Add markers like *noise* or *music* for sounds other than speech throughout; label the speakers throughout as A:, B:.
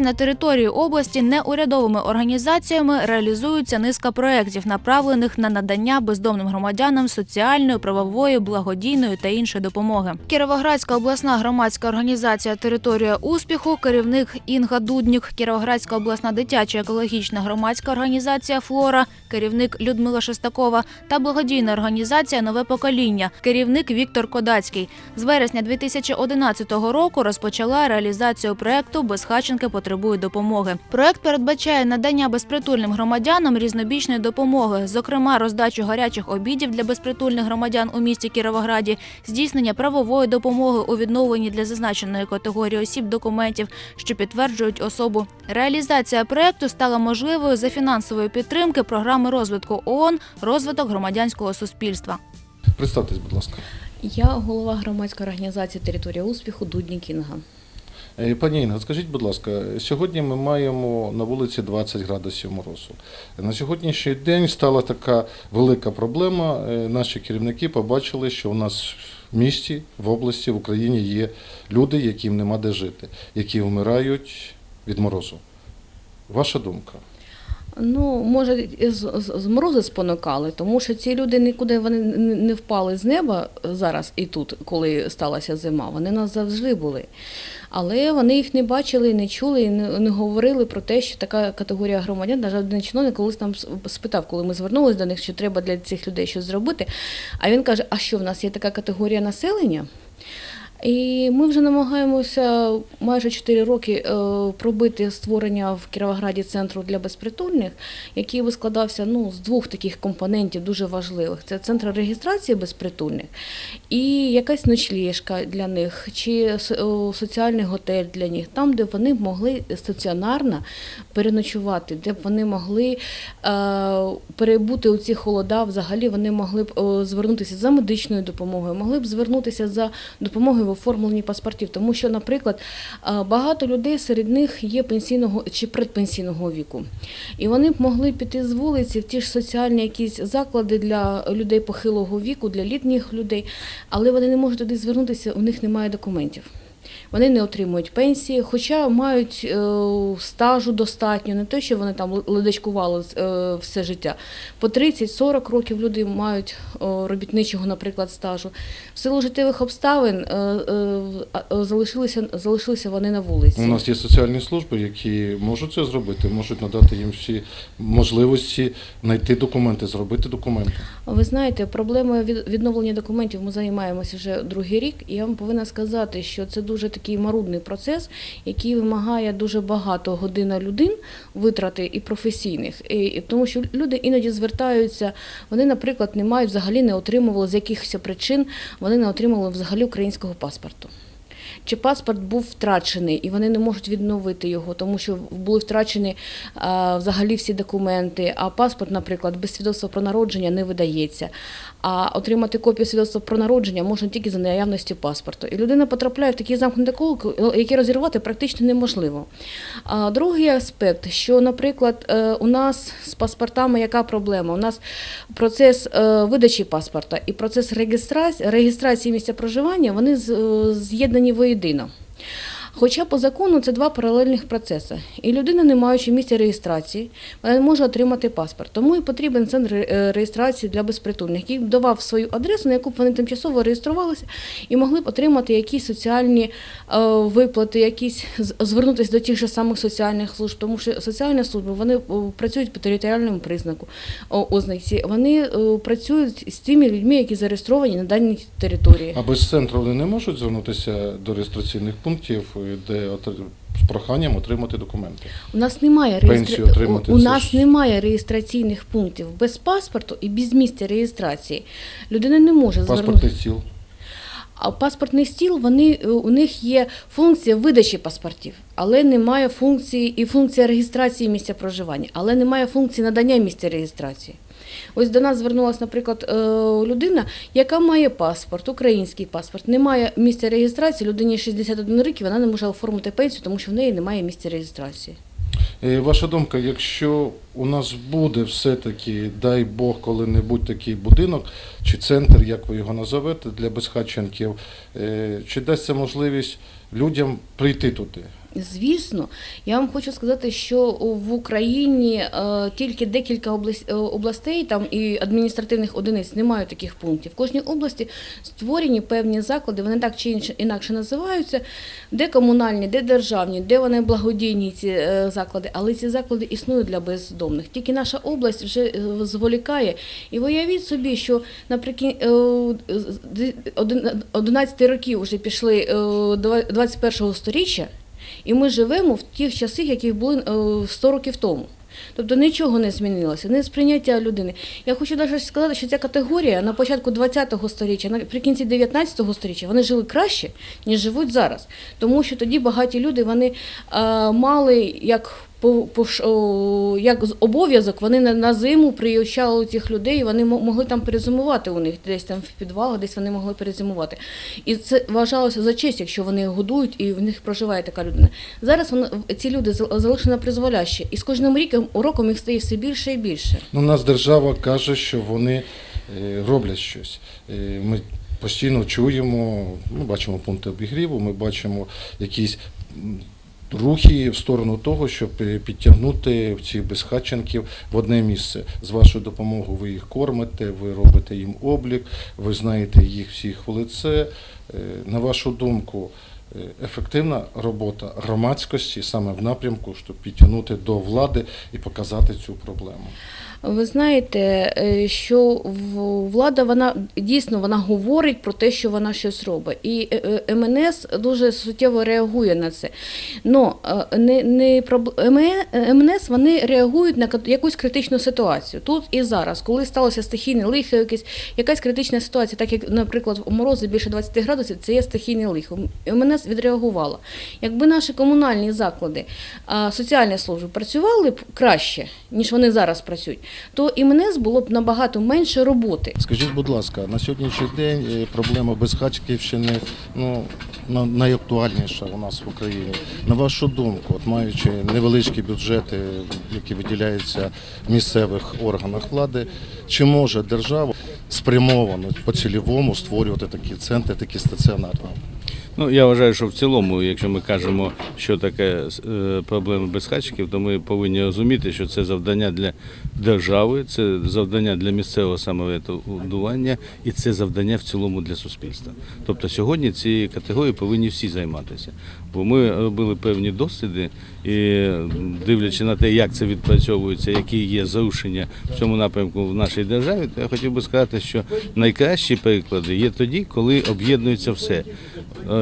A: На території області неурядовими організаціями реалізуються низка проєктів, направлених на надання бездомним громадянам соціальної, правової, благодійної та іншої допомоги. Кіровоградська обласна громадська організація Територія успіху, керівник Інга Дуднік, Кіровоградська обласна дитяча екологічна громадська організація Флора, керівник Людмила Шестакова та благодійна організація Нове покоління, керівник Віктор Кодацький. З вересня 2011 року розпочала реалізацію проекту Безхаченки потребують допомоги. Проект передбачає надання безпритульним громадянам різнобічної допомоги, зокрема роздачу гарячих обідів для безпритульних громадян у місті Кіровограді, здійснення правової допомоги у відновленні для зазначеної категорії осіб документів, що підтверджують особу. Реалізація проекту стала можливою за фінансової підтримки програми розвитку ООН «Розвиток громадянського суспільства.
B: Представтесь, будь ласка.
C: Я голова громадської організації Територія успіху Дудні Кінга.
B: Е, Пані Інга, скажіть, будь ласка, сьогодні ми маємо на вулиці 20 градусів морозу. На сьогоднішній день стала така велика проблема. Е, Наші керівники побачили, що у нас в місті, в області, в Україні є люди, яким нема де жити, які вмирають від морозу. Ваша думка?
C: Ну, може, з, морози спонукали, тому що ці люди нікуди вони не впали з неба зараз і тут, коли сталася зима. Вони нас завжди були. Але вони їх не бачили, не чули і не, говорили про те, що така категорія громадян, навіть один чиновник колись нам спитав, коли ми звернулися до них, що треба для цих людей щось зробити. А він каже: А що в нас є така категорія населення? І ми вже намагаємося майже 4 роки е, пробити створення в Кіровограді центру для безпритульних, який би складався ну, з двох таких компонентів дуже важливих: це центр реєстрації безпритульних і якась ночліжка для них, чи соціальний готель для них, там, де вони могли стаціонарно переночувати, де б вони могли е, перебути у ці холода, взагалі вони могли б е, звернутися за медичною допомогою, могли б звернутися за допомогою в оформленні паспортів. Тому що, наприклад, е, багато людей серед них є пенсійного чи предпенсійного віку. І вони б могли піти з вулиці в ті ж соціальні якісь заклади для людей похилого віку, для літніх людей, але вони не можуть туди звернутися, у них немає документів. Вони не отримують пенсії, хоча мають е, стажу достатньо, не те, що вони там ледачкували е, все життя. По 30-40 років люди мають робітничого, наприклад, стажу. В силу життєвих обставин е, залишилися, залишилися вони на вулиці.
B: У нас є соціальні служби, які можуть це зробити, можуть надати їм всі можливості знайти документи, зробити документи.
C: Ви знаєте, проблемою від- відновлення документів ми займаємося вже другий рік, і я вам повинна сказати, що це дуже такий марудний процес, який вимагає дуже багато годин людин витрати і професійних. І, тому що люди іноді звертаються, вони, наприклад, не мають взагалі не отримували з якихось причин, вони не отримали взагалі українського паспорту. Чи паспорт був втрачений, і вони не можуть відновити його, тому що були втрачені а, взагалі всі документи. А паспорт, наприклад, без свідоцтва про народження не видається. А отримати копію свідоцтва про народження можна тільки за наявністю паспорту. І людина потрапляє в такий замкнутий коло, який розірвати практично неможливо. А другий аспект, що, наприклад, е, у нас з паспортами яка проблема? У нас процес е, видачі паспорта і процес реєстрації, реєстрації місця проживання вони е, з'єднані воєдино. Хоча по закону це два паралельних процеси. І людина, не маючи місця реєстрації, не може отримати паспорт. Тому і потрібен центр е, реєстрації для безпритульних, який давав свою адресу, на яку б вони тимчасово реєструвалися і могли б отримати якісь соціальні е, виплати, якісь звернутися до тих же самих соціальних служб, тому що соціальні служби вони е, працюють по територіальному признаку ознаці. Вони працюють з тими людьми, які зареєстровані на даній території.
B: А без центру вони не можуть звернутися до реєстраційних пунктів, де з проханням отримати документи.
C: У нас немає реєстра-
B: отримати
C: у, нас
B: ж-
C: немає реєстраційних пунктів без паспорту і без місця реєстрації. Людина не може
B: Паспортний
C: звернутися.
B: стіл.
C: А паспортний стіл вони е, у них є функція видачі паспортів, але немає функції і функція реєстрації місця проживання, але немає функції надання місця реєстрації. Ось до нас звернулася, наприклад, е, людина, яка має паспорт, український паспорт, не має місця реєстрації, людині 61 рік, і вона не може оформити пенсію, тому що в неї немає місця реєстрації.
B: Е, Ваша думка, якщо у нас буде все-таки, дай Бог, коли-небудь такий будинок чи центр, як ви його назовете, для безхатченків, е, чи дасть це можливість людям прийти туди,
C: Звісно, я вам хочу сказати, що в Україні е, тільки декілька е, областей там і адміністративних одиниць не мають таких пунктів. В кожній області створені певні заклади, вони так чи інакше називаються, де комунальні, де державні, де вони благодійні ці е, заклади, але ці заклади існують для бездомних. Тільки наша область вже зволікає. І уявіть собі, що наприкінці 11 років вже пішли е, 21-го сторіччя. І ми живемо в тих часах, які були е, 100 років тому. Тобто нічого не змінилося, не сприйняття людини. Я хочу навіть сказати, що ця категорія на початку 20-го століття, наприкінці 19-го століття, вони жили краще, ніж живуть зараз. Тому що тоді багаті люди вони а, мали як по, по, о, як обов'язок, вони на, на зиму приїжджали цих людей, вони мо- могли там перезимувати у них, десь там в підвалах, десь вони могли перезимувати. І це вважалося за честь, якщо вони годують і в них проживає така людина. Зараз вони, ці люди зал- залишені на призволяще, і з кожним ріком, роком їх стає все більше і більше.
B: Ну, у нас держава каже, що вони е, роблять щось. Е, Ми постійно чуємо, ми бачимо пункти обігріву, ми бачимо якісь рухи в сторону того, щоб е, підтягнути цих безхатченків в одне місце. З вашою допомогою ви їх кормите, ви робите їм облік, ви знаєте їх всіх в лице. Е, На вашу думку, ефективна робота громадськості саме в напрямку, щоб підтягнути до влади і показати цю проблему.
C: Ви знаєте, е, що влада вона дійсно вона говорить про те, що вона щось робить, і е, е, МНС дуже суттєво реагує на це. Но не, не МНС вони реагують на якусь критичну ситуацію тут і зараз, коли сталося стихійне лихо, якась критична ситуація, так як, наприклад, у морози більше 20 градусів, це є стихійне лихо. МНС відреагувала. Якби наші комунальні заклади, соціальні служби працювали б краще, ніж вони зараз працюють, то і МНС було б набагато менше роботи.
B: Скажіть, будь ласка, на сьогоднішній день е, проблема безхатьківщини ну, на- найактуальніша у нас в Україні. На вашу думку, от маючи невеличкі бюджети, які виділяються в місцевих органах влади, чи може держава спрямовано по цільовому створювати такі центри, такі стаціонарні?
D: Ну, я вважаю, що в цілому, якщо ми кажемо, що таке е, проблема безхатчиків, то ми повинні розуміти, що це завдання для держави, це завдання для місцевого самоврядування і це завдання в цілому для суспільства. Тобто сьогодні цією категорією повинні всі займатися. Бо ми робили певні досліди і дивлячись на те, як це відпрацьовується, які є зарушення в цьому напрямку в нашій державі, то я хотів би сказати, що найкращі приклади є тоді, коли об'єднується все.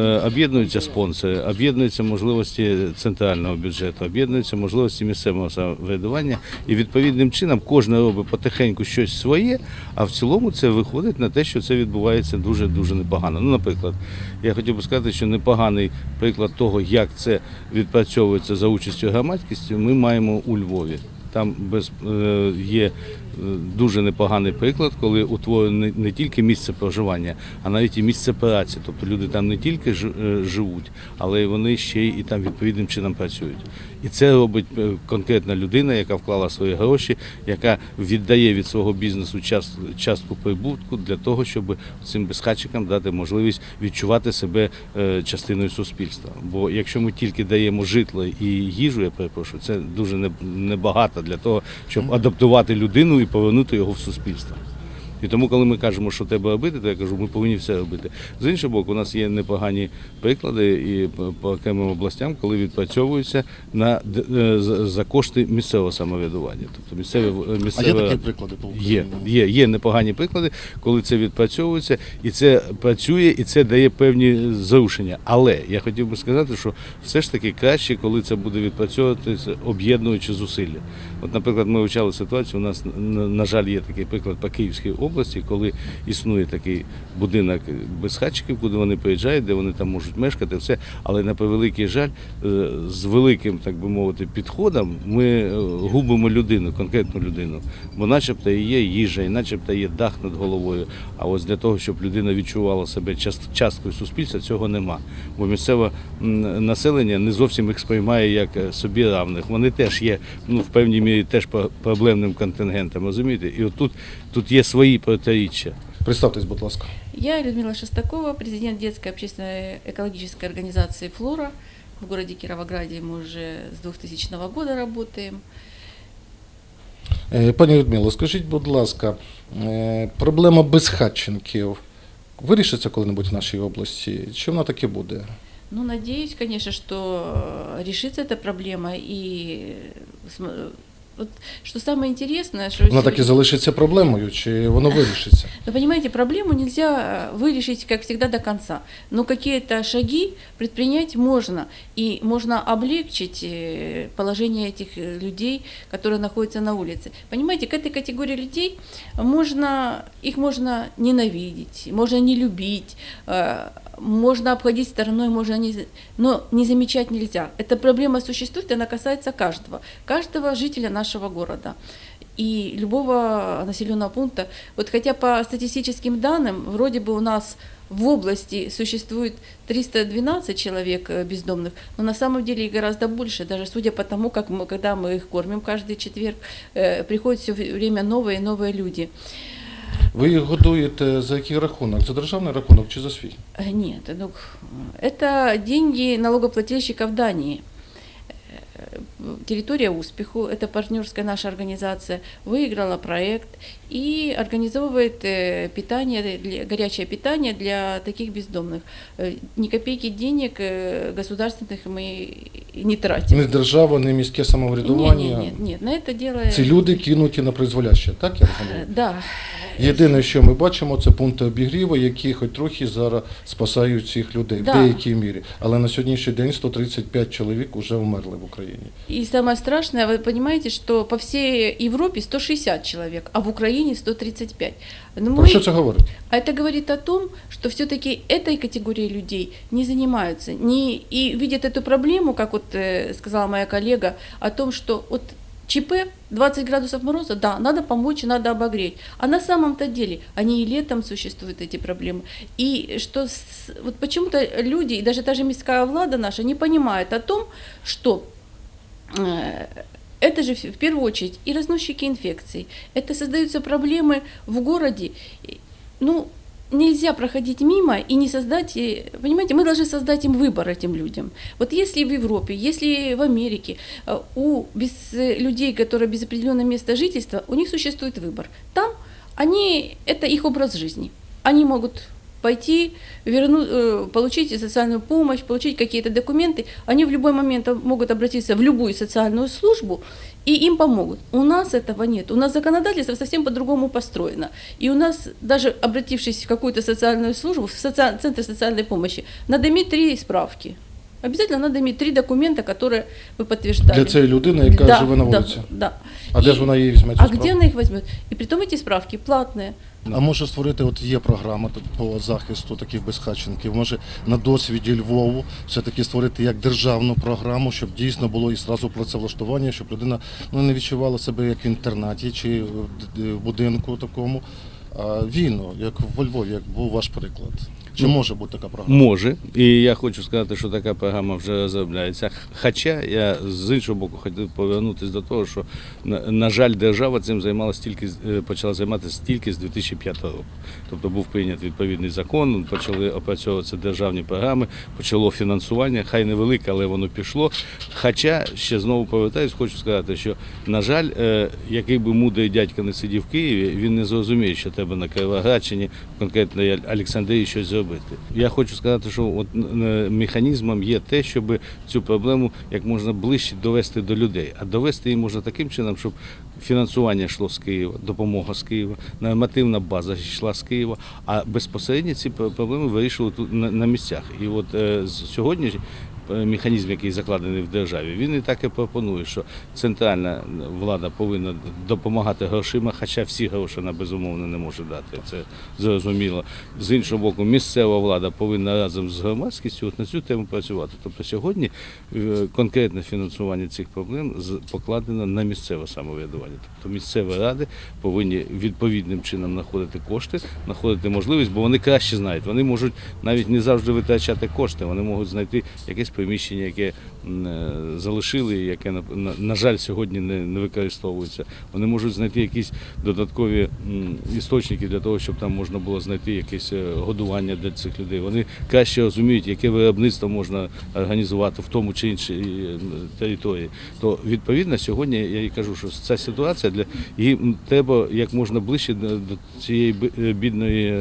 D: Е, Об'єднуються спонсори, об'єднуються можливості центрального бюджету, об'єднуються можливості місцевого самоврядування, і відповідним чином кожен робить потихеньку щось своє, а в цілому це виходить на те, що це відбувається дуже дуже непогано. Ну, наприклад, я хотів би сказати, що непоганий приклад того, як це відпрацьовується за участю громадськості, ми маємо у Львові. Там без е, є дуже непоганий приклад, коли утворено не, тільки місце проживання, а навіть і місце праці. Тобто люди там не тільки е, живуть, але вони ще й там відповідним чином працюють. І це робить е, конкретна людина, яка вклала свої гроші, яка віддає від свого бізнесу час, частку прибутку для того, щоб цим безхатчикам дати можливість відчувати себе е, частиною суспільства. Бо якщо ми тільки даємо житло і їжу, я перепрошую, це дуже небагато для того, щоб адаптувати людину і повернути його в суспільство. І тому, коли ми кажемо, що треба робити, то я кажу, ми повинні все робити. З іншого боку, у нас є непогані приклади і по- окремим областям, коли відпрацьовуються на е, за кошти місцевого самоврядування. Тобто місцеве
B: А є такі приклади по
D: Є,
B: Україні?
D: є, є непогані приклади, коли це відпрацьовується, і це працює, і це дає певні зарушення. Але я хотів би сказати, що все ж таки краще, коли це буде відпрацьовуватися, об'єднуючи зусилля. От, наприклад, ми вивчали ситуацію. У нас на, жаль є такий приклад по Київській області, коли існує такий будинок безхатчиків, куди вони приїжджають, де вони там можуть мешкати, все. Але на превеликий жаль, е, з великим, так би мовити, підходом ми е, губимо людину, конкретну людину. Бо начебто є їжа, і начебто є дах над головою. А ось для того, щоб людина відчувала себе часткою суспільства, цього нема. Бо місцеве населення не зовсім їх сприймає як е, собі равних. Вони теж є ну, в певній мірі теж про- проблемним контингентом, розумієте? І отут тут є свої протиріччя.
B: Представтесь, будь ласка.
E: Я Людмила Шестакова, президент детской общественной экологической организации «Флора». В городе Кировограде мы уже с 2000 года работаем.
B: Е, Пані Людмило, скажіть, будь ласка, е, проблема безхатченків вирішиться коли-небудь в нашій області? Чи вона таки буде?
E: Ну, надеюсь, конечно, что э, решится эта проблема. И э, см- вот, что самое интересное, что...
B: Вона так і
E: сегодня-
B: залишиться проблемою, чи воно вирішиться?
E: Вы понимаете, проблему нельзя э, вырešить, как всегда, до конца. Но какие-то шаги предпринять можно. И можно облегчить э, положение этих э, людей, которые находятся на улице. Понимаете, к этой категории людей можно, их можно ненавидеть, можно не любить, э, Можно обходить стороной, можно не, но не замечать нельзя. Эта проблема существует, она касается каждого, каждого жителя нашего города и любого населенного пункта. Вот хотя по статистическим данным, вроде бы у нас в области существует 312 человек э, бездомных, но на самом деле их гораздо больше, даже судя по тому, как мы, когда мы их кормим каждый четверг, э, приходят все время новые и новые люди.
B: Ви їх годуєте за який рахунок? За державний рахунок чи за свій?
E: Э, Нет, ну, это деньги налогоплательщиков Дании. Э, Территория успеху, это партнерская наша организация, выиграла проект и организовывает э, питание, для- горячее питание для таких бездомных. Э, Ни копейки денег э, государственных мы не тратим.
B: Не держава, не міське самоврядування.
E: Нет, нет, нет, на это дело...
B: Ці люди кинуті на призволяще, так я
E: Э,
B: розумію?
E: Да,
B: Єдине, що ми бачимо, це пункти обігріву, які хоч трохи зараз спасають цих людей
E: Да.
B: в деякій мірі. Але на сьогоднішній день 135 чоловік вже вмерли в Україні.
E: И самое страшное, вы понимаете, что по всей Европе 160 человек, а в Украине 135. Но
B: Про
E: мы-
B: що це говорить?
E: А это говорит о том, что все-таки этой категорией людей не занимаются, не, и видят эту проблему, как вот э, сказала моя коллега, о том, что вот ЧП 20 градусов мороза, да, надо помочь, надо обогреть. А на самом-то деле они и летом существуют эти проблемы. И что с- вот почему-то люди, и даже та же мирская влада наша, не понимает о том, что э, это же в в первую очередь и разносчики инфекций. Это создаются проблемы в городе. И, Ну, нельзя проходить мимо и не создать, э, понимаете, мы должны создать им выбор этим людям. Вот если в Европе, если в Америке э, у без, э, людей, которые без определенного места жительства, у них существует выбор. Там они, это их образ жизни. Они могут пойти, верну, э, получить социальную помощь, получить какие-то документы. Они в любой момент могут обратиться в любую социальную службу, и им помогут. У нас этого нет. У нас законодательство совсем по-другому построено. И у нас, даже обратившись в какую-то социальную службу, в соци- центр социальной помощи, надо иметь три справки. Обязательно надо иметь три документа, которые вы подтверждали.
B: Для цієї людини, яка
E: Да,
B: живе на
E: да,
B: вулиці.
E: Да.
B: А де
E: И-
B: ж вона її візьме? цю
E: А
B: справу?
E: где она их возьмет? И притом эти справки платные.
F: А може створити, от є програма по захисту таких безхатченків, може на досвіді Львову все-таки створити як державну програму, щоб дійсно було і зразу працевлаштування, щоб людина ну, не відчувала себе як в інтернаті чи в будинку такому, вільно, як во Львові, як був ваш приклад. Чи
D: Ну,
F: може бути така програма?
D: Може, і я хочу сказати, що така програма вже розробляється. Хоча я з іншого боку хотів повернутися до того, що на, жаль, держава цим займалася тільки е, почала займатися тільки з 2005 року. Тобто був прийнятий відповідний закон, почали опрацьовуватися державні програми, почало фінансування, хай невелике, але воно пішло. Хоча ще знову повертаюсь, хочу сказати, що на жаль, е, який би мудрий дядько не сидів в Києві, він не зрозуміє, що треба на Кировоградщині, конкретно Олександрії, щось зробити. Я хочу сказати, що от механізмом є те, щоб цю проблему як можна ближче довести до людей. А довести її можна таким чином, щоб фінансування йшло з Києва, допомога з Києва, нормативна база йшла з Києва, а безпосередньо ці проблеми вирішували тут на, місцях. І от е, сьогодні механізм, який закладений в державі, він і так і пропонує, що центральна влада повинна допомагати грошима, хоча всі гроші вона безумовно не може дати. Це зрозуміло. З іншого боку, місцева влада повинна разом з громадськістю от на цю тему працювати. Тобто сьогодні е, конкретне фінансування цих проблем покладено на місцеве самоврядування. Тобто місцеві ради повинні відповідним чином знаходити кошти, знаходити можливість, бо вони краще знають. Вони можуть навіть не завжди витрачати кошти, вони можуть знайти якесь приміщення, яке е, залишили, яке на, жаль сьогодні не, використовується. Вони можуть знайти якісь додаткові істочники для того, щоб там можна було знайти якесь е, годування для цих людей. Вони краще розуміють, яке виробництво можна організувати в тому чи іншій е, території. То відповідно сьогодні я і кажу, що ця ситуація для їм треба як можна ближче до, цієї бідної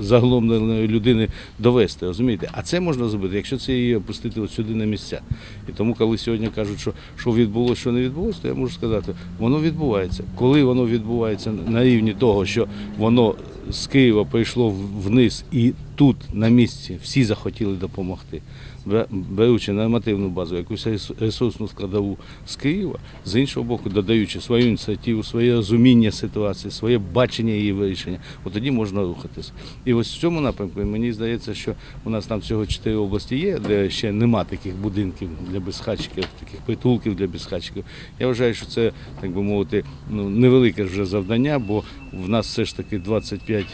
D: загломленої людини довести. Розумієте? А це можна зробити, якщо це її опустити от сюди на місця. І тому, коли сьогодні кажуть, що, що відбулося, що не відбулося, то я можу сказати, воно відбувається. Коли воно відбувається на рівні того, що воно з Києва прийшло вниз і тут на місці всі захотіли допомогти. Бе- Беручи нормативну базу, якусь ресу- ресурсну складову з Києва, з іншого боку, додаючи свою ініціативу, своє розуміння ситуації, своє бачення її вирішення, от тоді можна рухатися. І ось в цьому напрямку мені здається, що у нас там всього чотири області є, де ще нема таких будинків для безхатчиків, таких притулків для безхатчиків. Я вважаю, що це, так би мовити, ну невелике вже завдання, бо в нас все ж таки 25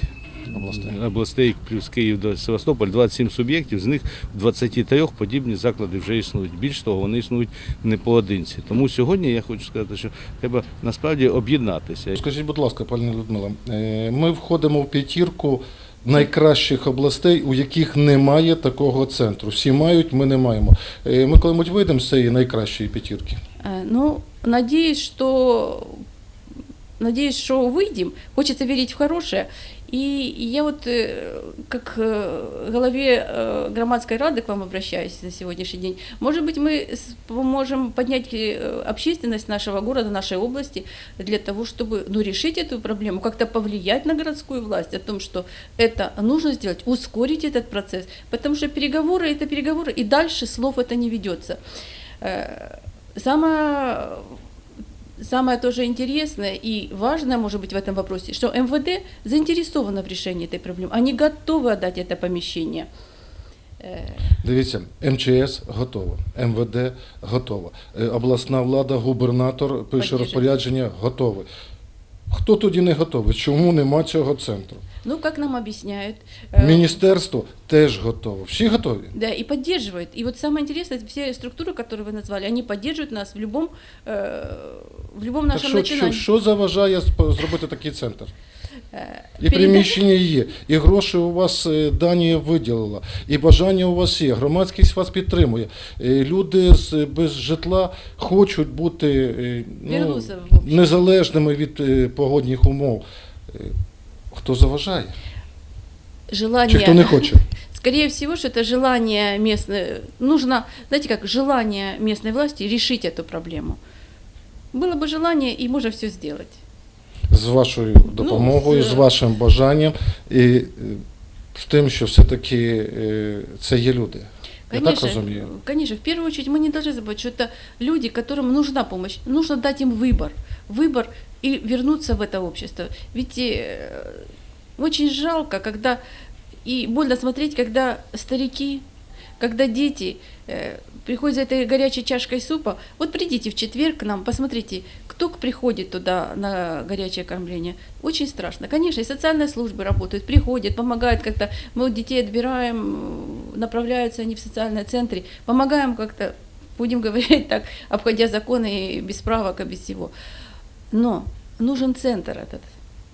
F: Областей.
D: областей плюс Київ до Севастополь, 27 суб'єктів, з них в 23 подібні заклади вже існують. Більш того, вони існують не поодинці. Тому сьогодні я хочу сказати, що треба насправді об'єднатися.
B: Скажіть, будь ласка, пані Людмила, е, ми входимо в п'ятірку найкращих областей, у яких немає такого центру. Всі мають, ми не маємо. Е, Ми коли-небудь вийдемо з цієї найкращої п'ятірки.
E: Э, Ну, надеюсь, что надеюсь, что выйдем. Хочется верить в хорошее. И я вот э, как э, главе э, громадской рады к вам обращаюсь на сегодняшний день. Может быть, мы с- поможем поднять э, общественность нашего города, нашей области для того, чтобы ну, решить эту проблему, как-то повлиять на городскую власть о том, что это нужно сделать, ускорить этот процесс. Потому что переговоры – это переговоры, и дальше слов это не ведется. Э, Самое, самое тоже интересное и важное, может быть, в этом вопросе, что МВД заинтересовано в решении этой проблемы. Они готовы отдать это помещение. Э,
B: Дивіться, МЧС готово, МВД готово, е, обласна влада, губернатор пише
E: Поддержить.
B: розпорядження, готовий. Хто тоді не готовий? Чому нема цього центру?
E: Ну, как нам объясняют. э,
B: Міністерство теж готово. Всі готові.
E: Да, и поддерживает. И вот самое интересное, все структуры, которые вы назвали, они поддерживают нас в любом, э, в любом
B: Так
E: нашем
B: що, що,
E: начинании.
B: що заважає сп- зробити такий центр?
E: Э,
B: І
E: переда-
B: приміщення є, і гроші у вас е, Данія виділила, і бажання у вас є, громадськість вас підтримує. Е, Люди з, без житла хочуть бути е, ну,
E: Вернуться в общество.
B: незалежними від е, погодних умов. Е, Хто заважає?
E: Желание...
B: Чи хто не хоче?
E: Скорее всего, что это желание местной... Нужно, знаете как, желание местной власти решить эту проблему. Было бы желание, и можно все сделать.
B: З вашою допомогою,
E: з-
B: з вашим бажанням і е, з тим, що все-таки е, це є люди. Я так розумію.
E: конечно, в первую очередь мы не должны забывать, что это люди, которым нужна помощь. Нужно дать им выбор. Выбор и вернуться в это общество. Ведь э, очень жалко, когда и больно смотреть, когда старики, когда дети э, приходят за этой горячей чашкой супа. Вот придите в четверг к нам, посмотрите, кто приходит туда на горячее кормление. Очень страшно. Конечно, и социальные службы работают, приходят, помогают как-то. Мы детей отбираем, направляются они в социальные центры, помогаем как-то, будем *laughs* говорить так, обходя законы и без справок, и без всего. Но нужен центр этот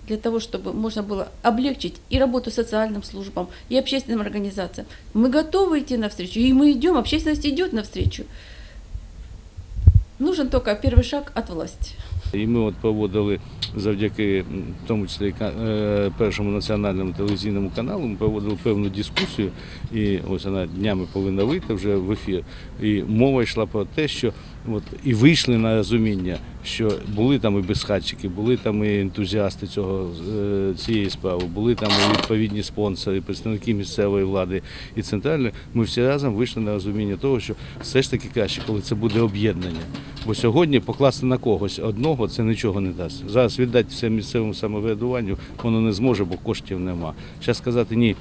E: для того, чтобы можно было облегчить и работу социальным службам, и общественным организациям. Мы готовы идти навстречу, и мы идем, общественность идет навстречу. Нужен только первый шаг от власти.
D: І ми от проводили завдяки м, в тому числі ка- е, першому національному телевізійному каналу. Ми проводили певну дискусію, і ось вона днями повинна вийти вже в ефір. І мова йшла про те, що от і вийшли на розуміння, що були там і безхатчики, були там і ентузіасти цього е, цієї справи, були там і відповідні спонсори, представники місцевої влади і центральної. Ми всі разом вийшли на розуміння того, що все ж таки краще, коли це буде об'єднання. Бо сьогодні покласти на когось одного це нічого не дасть. Зараз віддати все місцевому самоврядуванню воно не зможе, бо коштів нема. Зараз сказати ні.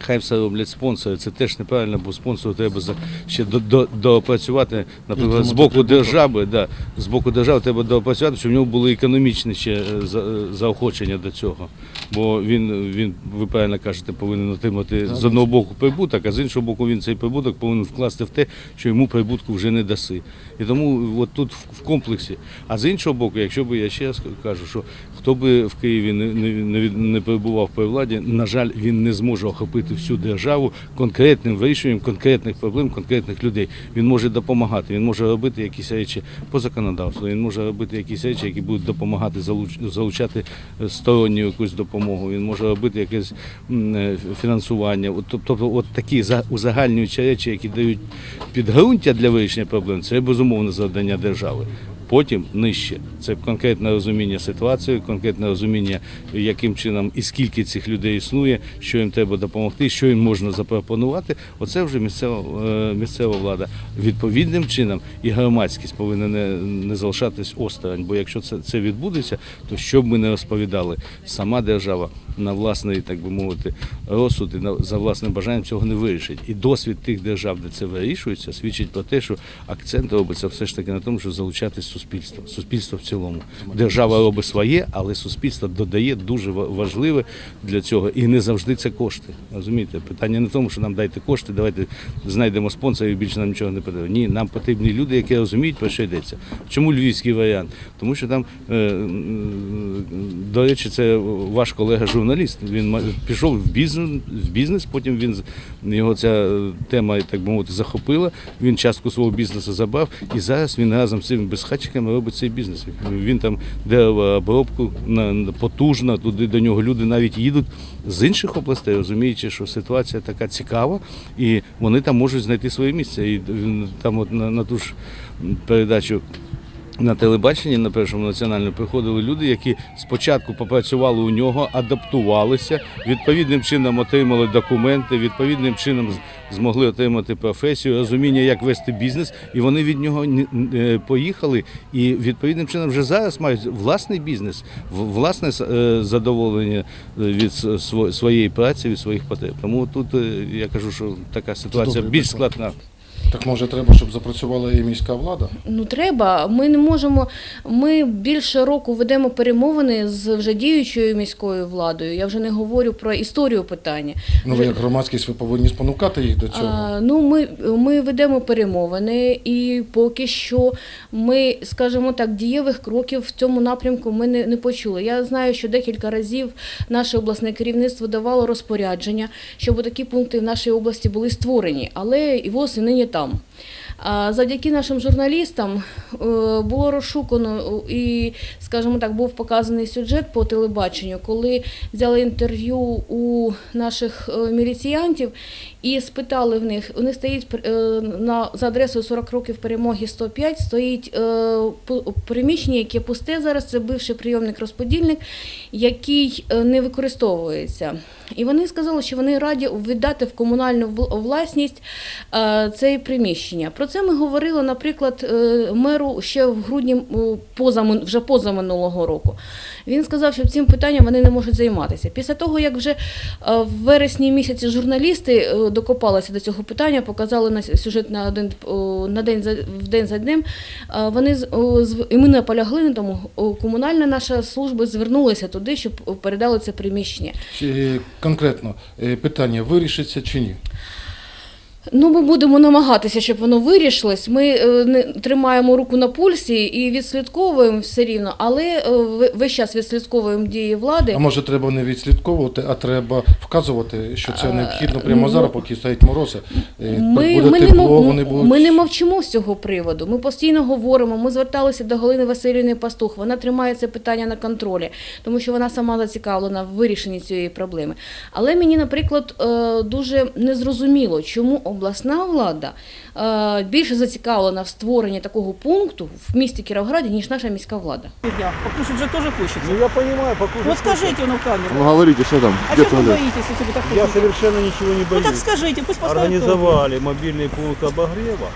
D: Нехай все роблять спонсори. Це теж неправильно, бо спонсору треба ще до, до, доопрацювати, наприклад, з боку держави, да, з боку держави треба доопрацювати, щоб в нього були економічні ще е, е, заохочення до цього. Бо він, він, ви правильно кажете, повинен отримати з одного боку прибуток, а з іншого боку він цей прибуток повинен вкласти в те, що йому прибутку вже не даси. І тому от тут в- комплексі. А з іншого боку, якщо би я ще раз кажу, що хто би в Києві не, не, не, перебував при владі, на жаль, він не зможе охопити всю державу конкретним вирішенням конкретних проблем, конкретних людей. Він може допомагати, він може робити якісь речі по законодавству, він може робити якісь речі, які будуть допомагати залуч- залучати е, сторонню якусь допомогу. Він може робити якесь е, фінансування. От, Тобто, от такі за- узагальнюючі речі, які дають підґрунтя для вирішення проблем, це безумовне завдання держави. Потім нижче це конкретне розуміння ситуації, конкретне розуміння, яким чином і скільки цих людей існує, що їм треба допомогти, що їм можна запропонувати. Оце вже місцева, е, місцева влада. Відповідним чином і громадськість повинна не, не залишатись осторонь. Бо якщо це, це відбудеться, то що б ми не розповідали, сама держава на власний, так би мовити, розсуд і на, за власним бажанням цього не вирішить. І досвід тих держав, де це вирішується, свідчить про те, що акцент робиться все ж таки на тому, що залучати суспільство, суспільство в цілому. Держава робить своє, але суспільство додає дуже важливе для цього. І не завжди це кошти. Розумієте, питання не в тому, що нам дайте кошти, давайте знайдемо спонсорів, більше нам нічого не потрібно. Ні, нам потрібні люди, які розуміють, про що йдеться. Чому львівський варіант? Тому що там, е, до речі, це ваш колега журналіст. Він пішов в бізнес, в бізнес, потім він його ця е, тема, так би мовити, захопила. Він частку свого бізнесу забрав, і зараз він разом з цим цими безхатчиками робить цей бізнес. Він там де обробку на- потужно, туди до нього люди навіть їдуть з інших областей, розуміючи, що ситуація така цікава, і вони там можуть знайти своє місце. І він там от на, на ту ж передачу. На телебаченні на першому національному приходили люди, які спочатку попрацювали у нього, адаптувалися, відповідним чином отримали документи, відповідним чином змогли отримати професію, розуміння, як вести бізнес, і вони від нього е, поїхали. І відповідним чином вже зараз мають власний бізнес, власне е, задоволення е, від своєї праці, від своїх потреб. Тому тут я кажу, що така ситуація більш складна.
B: Так може треба, щоб запрацювала і міська влада?
C: Ну треба. Ми не можемо. Ми більше року ведемо перемовини з вже діючою міською владою. Я вже не говорю про історію питання.
B: Ну ви як громадськість ви повинні спонукати їх до цього.
C: А, ну, ми, ми ведемо перемовини, і поки що ми, скажімо так, дієвих кроків в цьому напрямку ми не, не почули. Я знаю, що декілька разів наше обласне керівництво давало розпорядження, щоб такі пункти в нашій області були створені, але і нині там. А завдяки нашим журналістам е, було розшукано е, і, скажімо так, був показаний сюжет по телебаченню, коли взяли інтерв'ю у наших е, міліціянтів і спитали в них. У них стоїть на за адресою 40 років перемоги 105, стоїть приміщення, яке пусте зараз. Це бивший прийомник розподільник, який не використовується. І вони сказали, що вони раді віддати в комунальну власність це приміщення. Це ми говорили, наприклад, е, меру ще в грудні поза вже позаминулого року. Він сказав, що цим питанням вони не можуть займатися. Після того, як вже е, в вересні місяці журналісти е, докопалися до цього питання, показали на сюжет на один на день за в день за днем. Вони і ми наполягли на тому. Комунальна наша служба звернулася туди, щоб передали це приміщення.
B: Чи конкретно питання вирішиться чи ні?
C: Ну, ми будемо намагатися, щоб воно вирішилось. Ми е, не тримаємо руку на пульсі і відслідковуємо все рівно, але е, весь час відслідковуємо дії влади.
B: А може треба не відслідковувати, а треба вказувати, що це необхідно прямо
C: ну,
B: зараз, поки стоять морози. Е,
C: Ми,
B: буде
C: ми, не,
B: тепло,
C: мов-
B: вони будуть.
C: ми не мовчимо з цього приводу. Ми постійно говоримо. Ми зверталися до Галини Васильівни Пастух. Вона тримає це питання на контролі, тому що вона сама зацікавлена в вирішенні цієї проблеми. Але мені, наприклад, дуже незрозуміло, чому обласна влада е, більше зацікавлена в створенні такого пункту в місті Кіровограді, ніж наша міська влада.
G: Я. Покушать же тоже хочется.
H: Ну я понимаю, покушать.
G: Вот скажите ну в камеру.
H: Ну говорите, что там?
G: а
H: где
G: что вы
H: туалет?
G: боитесь, если вы так
H: Я
G: хотите?
H: совершенно ничего не
G: Ну так
H: боюсь.
G: скажите, пусть поставят
H: Организовали мобильный пункт обогрева,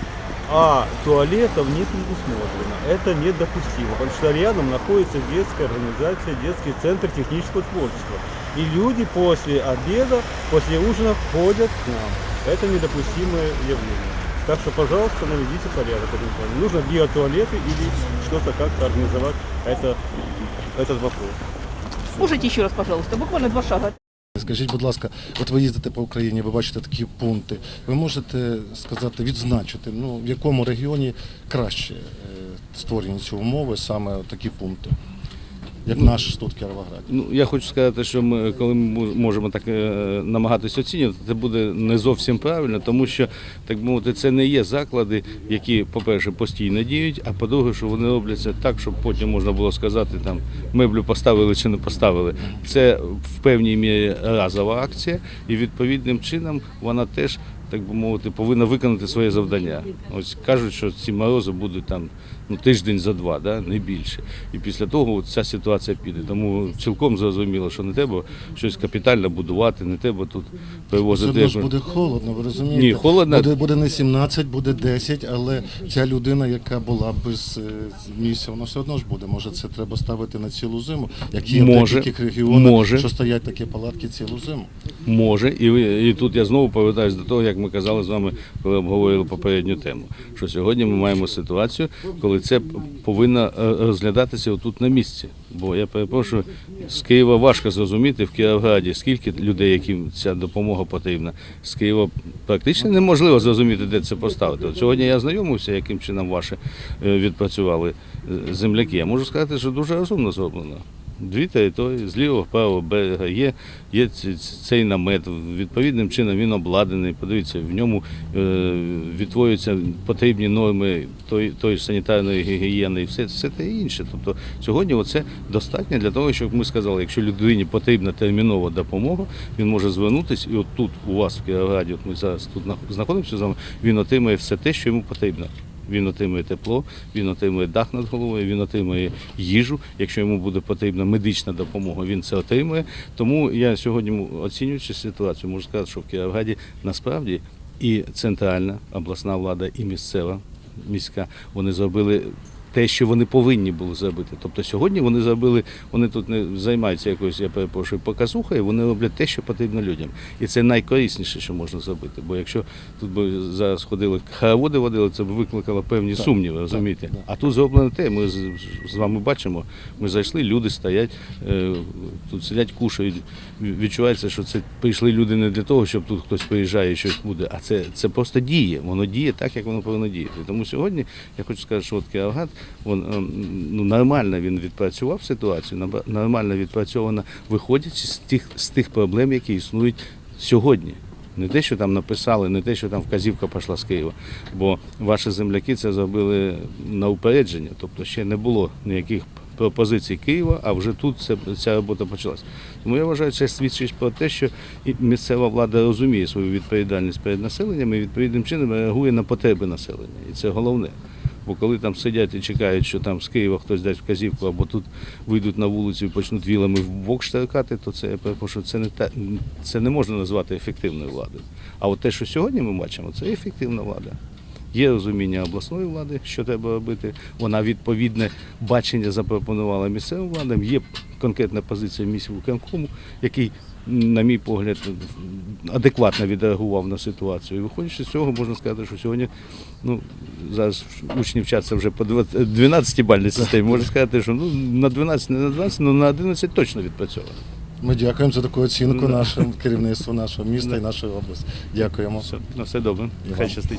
H: а туалетов не предусмотрено. Это недопустимо, потому что рядом находится детская организация, детский центр технического творчества. И люди после обеда, после ужина ходят к нам. Это недопустимое явление. Так что, пожалуйста, наведите порядок. в этом плане. Нужно биотуалеты или что-то как-то организовать это, этот вопрос.
G: Скажите еще раз, пожалуйста, буквально два шага.
F: Скажіть, будь ласка, от ви їздите по Україні, ви бачите такі пункти. Ви можете сказати, відзначити, ну в якому регіоні краще е, створені ці умови, саме такі пункти, як наш тут в Кіровограді?
D: Ну, я хочу сказати, що ми, коли ми можемо так е, намагатися оцінювати, це буде не зовсім правильно, тому що, так би мовити, це не є заклади, які, по-перше, постійно діють, а по-друге, що вони робляться так, щоб потім можна було сказати, там меблю поставили чи не поставили. Це в певній мірі разова акція, і відповідним чином вона теж. Так би мовити, повинна виконати своє завдання. Ось кажуть, що ці морози будуть там ну, тиждень за два, да? не більше. І після того от ця ситуація піде. Тому цілком зрозуміло, що не треба щось капітально будувати, не треба тут привозити.
F: ж буде холодно, ви розумієте?
D: Ні, холодно.
F: Буде, буде не 17, буде 10, але ця людина, яка була без е, місця, вона все одно ж буде. Може, це треба ставити на цілу зиму, як є
D: Може,
F: в деяких регіонах,
D: може.
F: що стоять такі палатки цілу зиму.
D: Може, і, і тут я знову повертаюся до того, як ми казали з вами, коли обговорювали попередню тему. Що сьогодні ми маємо ситуацію, коли це повинно е, розглядатися тут на місці. Бо я перепрошую, з Києва важко зрозуміти в Кіровграді, скільки людей, яким ця допомога потрібна. З Києва практично неможливо зрозуміти, де це поставити. От сьогодні я знайомився, яким чином ваші е, відпрацювали е, земляки. Я можу сказати, що дуже розумно зроблено. Дві території з лівого правого берега є, є цей намет. Відповідним чином він обладнаний. Подивіться, в ньому е, відтворюються потрібні норми тої, тої ж санітарної гігієни і все, все те інше. Тобто сьогодні це достатньо для того, щоб ми сказали, якщо людині потрібна термінова допомога, він може звернутися, і от тут у вас в Кіровограді, от ми зараз тут нах- знаходимося з вами, він отримає все те, що йому потрібно. Він отримує тепло, він отримує дах над головою, він отримує їжу. Якщо йому буде потрібна медична допомога, він це отримує. Тому я сьогодні, оцінюючи ситуацію, можу сказати, що в Кіровгаді насправді і центральна обласна влада, і місцева міська вони зробили. Те, що вони повинні були зробити. Тобто сьогодні вони зробили, вони тут не займаються якоюсь, я перепрошую, показухою, вони роблять те, що потрібно людям. І це найкорисніше, що можна зробити. Бо якщо тут би зараз ходили хороводи водили, це б викликало певні сумніви, розумієте?
F: так.
D: А тут зроблено те, ми з, з вами бачимо, ми зайшли, люди стоять, е, тут сидять, кушають. Відчувається, що це прийшли люди не для того, щоб тут хтось приїжджає і щось буде, а це, це просто діє. Воно діє так, як воно повинно діяти. Тому сьогодні я хочу сказати, що от Кіровоград, він, ем, ну, нормально він відпрацював ситуацію, нормально відпрацьовано, виходячи з тих, з тих проблем, які існують сьогодні. Не те, що там написали, не те, що там вказівка пішла з Києва. Бо ваші земляки це зробили на упередження, тобто ще не було ніяких пропозицій Києва, а вже тут це, ця робота почалась. Тому я вважаю, це свідчить про те, що місцева влада розуміє свою відповідальність перед населенням і відповідним чином реагує на потреби населення. І це головне. Бо коли там сидять і чекають, що там з Києва хтось дасть вказівку, або тут вийдуть на вулицю і почнуть вілами в бок штакати, то це що це не та це не можна назвати ефективною владою. А от те, що сьогодні ми бачимо, це ефективна влада. Є розуміння обласної влади, що треба робити. Вона відповідне бачення запропонувала місцевим владам. Є конкретна позиція міськвиконкому, який, на мій погляд, адекватно відреагував на ситуацію. І виходячи з цього, можна сказати, що сьогодні ну, зараз учні вчаться вже по 12-бальній системі. Можна сказати, що ну, на 12, не на 12, але на 11 точно відпрацьовано.
F: Ми дякуємо за таку оцінку нашому керівництву нашого міста і нашої області. Дякуємо.
D: Все, на все добре. Хай щастить.